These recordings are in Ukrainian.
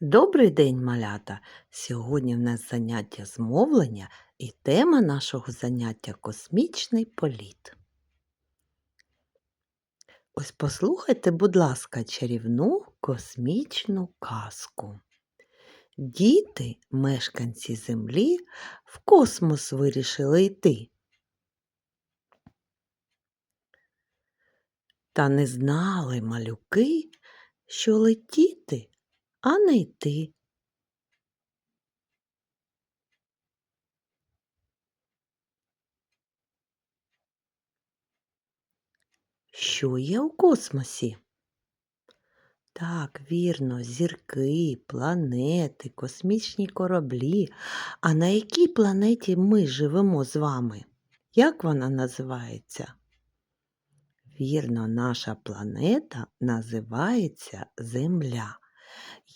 Добрий день, малята! Сьогодні в нас заняття з мовлення і тема нашого заняття космічний політ. Ось послухайте, будь ласка, чарівну космічну казку. Діти, мешканці Землі, в космос вирішили йти. Та не знали малюки, що летіти, а не йти. Що є у космосі? Так, вірно, зірки, планети, космічні кораблі. А на якій планеті ми живемо з вами? Як вона називається? Вірно, наша планета називається Земля.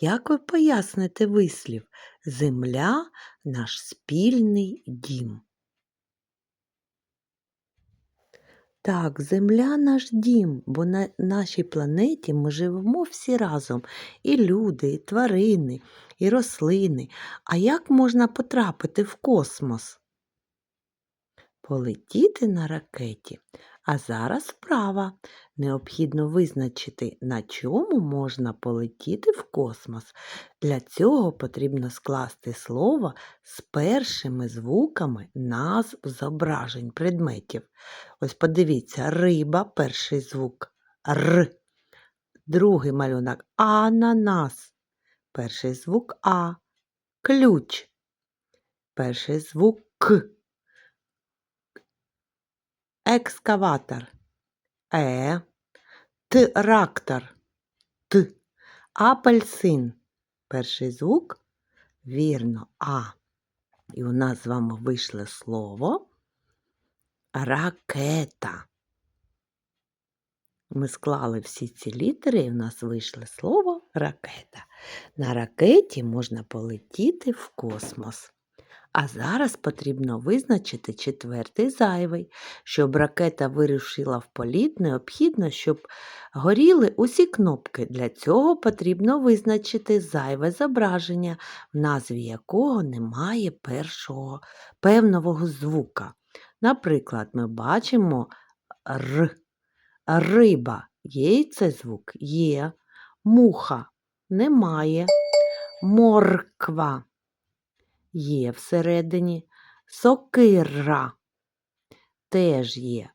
Як ви поясните вислів Земля наш спільний дім? Так, Земля наш дім, бо на нашій планеті ми живемо всі разом. І люди, і тварини, і рослини. А як можна потрапити в космос? Полетіти на ракеті. А зараз вправа. Необхідно визначити, на чому можна полетіти в космос. Для цього потрібно скласти слово з першими звуками назв зображень предметів. Ось подивіться, риба, перший звук Р. Другий малюнок ананас. Перший звук А. Ключ. Перший звук К. Екскаватор. Е. Трактор. Т. Апельсин. Перший звук. Вірно, А. І у нас з вами вийшло слово ракета. Ми склали всі ці літери, і в нас вийшло слово ракета. На ракеті можна полетіти в космос. А зараз потрібно визначити четвертий зайвий. Щоб ракета вирушила в політ, необхідно, щоб горіли усі кнопки. Для цього потрібно визначити зайве зображення, в назві якого немає першого певного звука. Наприклад, ми бачимо Р. Риба. Є цей звук? Є. Муха немає. Морква є всередині. Сокира теж є.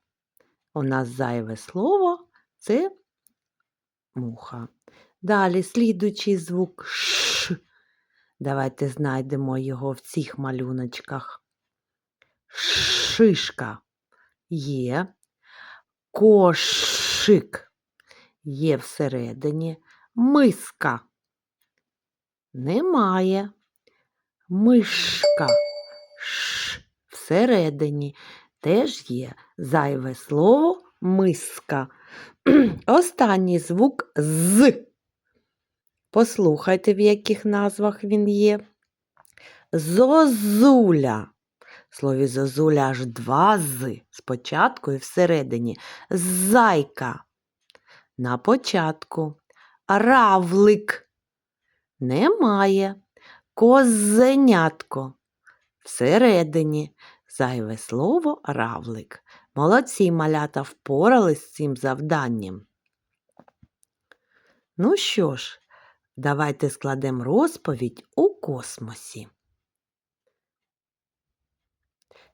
У нас зайве слово це муха. Далі слідуючий звук Ш. Давайте знайдемо його в цих малюночках. Шишка є. Кошик є всередині. Миска немає. Мишка Ш всередині теж є зайве слово миска. Останній звук з. Послухайте, в яких назвах він є. Зозуля. В слові зозуля аж два з спочатку і всередині. Зайка. На початку. Равлик. Немає. Козенятко. Всередині. Зайве слово равлик. Молодці малята впорались з цим завданням. Ну що ж, давайте складемо розповідь у космосі.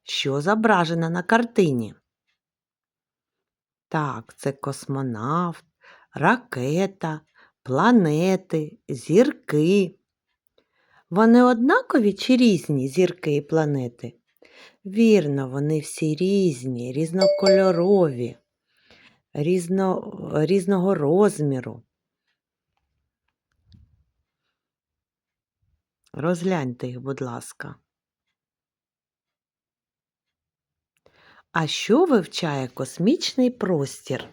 Що зображено на картині? Так, це космонавт, ракета, планети, зірки. Вони однакові чи різні зірки і планети? Вірно, вони всі різні, різнокольорові, різно, різного розміру. Розгляньте їх, будь ласка. А що вивчає космічний простір?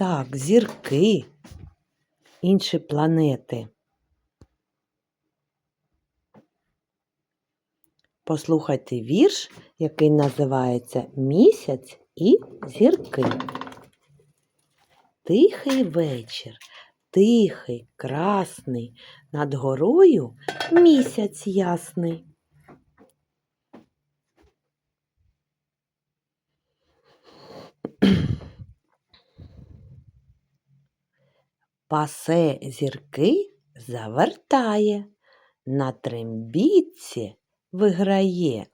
Так, зірки, інші планети. Послухайте вірш, який називається Місяць і зірки. Тихий вечір, тихий, красний, над горою місяць ясний. Пасе зірки завертає, на трембітці виграє.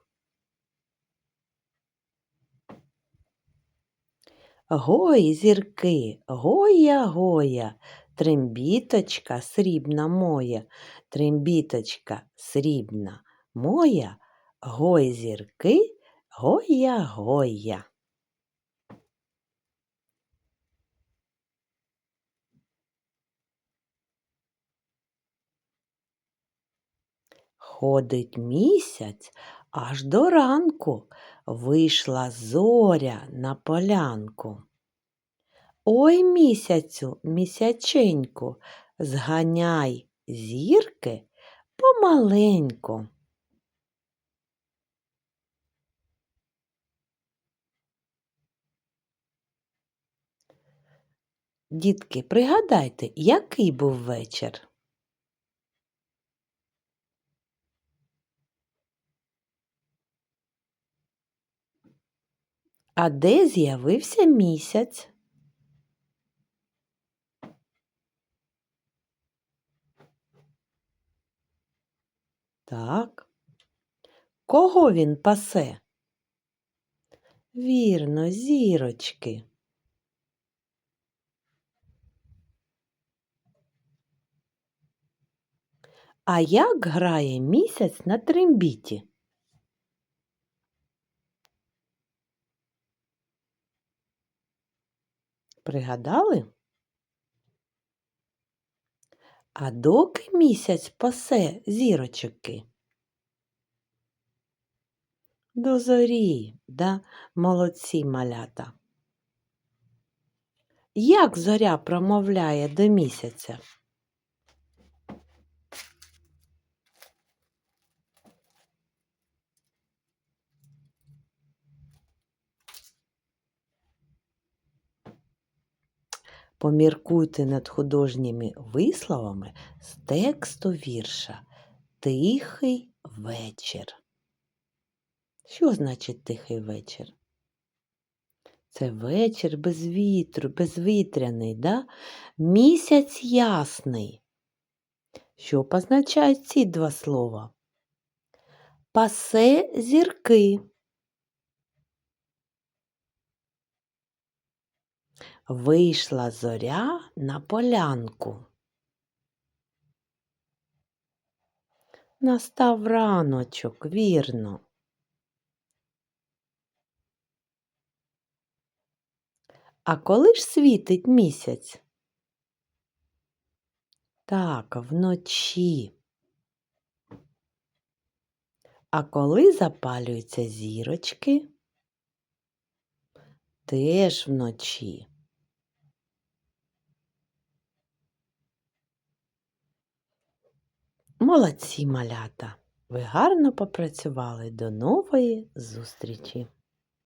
Гой, зірки, гоя, гоя, трембіточка срібна моя, трембіточка срібна моя, гой, зірки, гоя, гоя. Ходить місяць аж до ранку, вийшла зоря на полянку. Ой місяцю, місяченьку, зганяй зірки помаленьку. Дітки, пригадайте, який був вечір? А де з'явився місяць? Так. Кого він пасе? Вірно, зірочки. А як грає місяць на трембіті? Пригадали? А доки місяць пасе зірочки? До зорі, да, молодці малята. Як зоря промовляє до місяця? Поміркуйте над художніми висловами з тексту вірша Тихий вечір. Що значить тихий вечір? Це вечір без вітру, безвітряний, да? місяць ясний. Що позначають ці два слова? Пасе зірки. Вийшла зоря на полянку. Настав раночок, вірно. А коли ж світить місяць? Так, вночі. А коли запалюються зірочки? Теж вночі. Молодці малята! Ви гарно попрацювали. До нової зустрічі!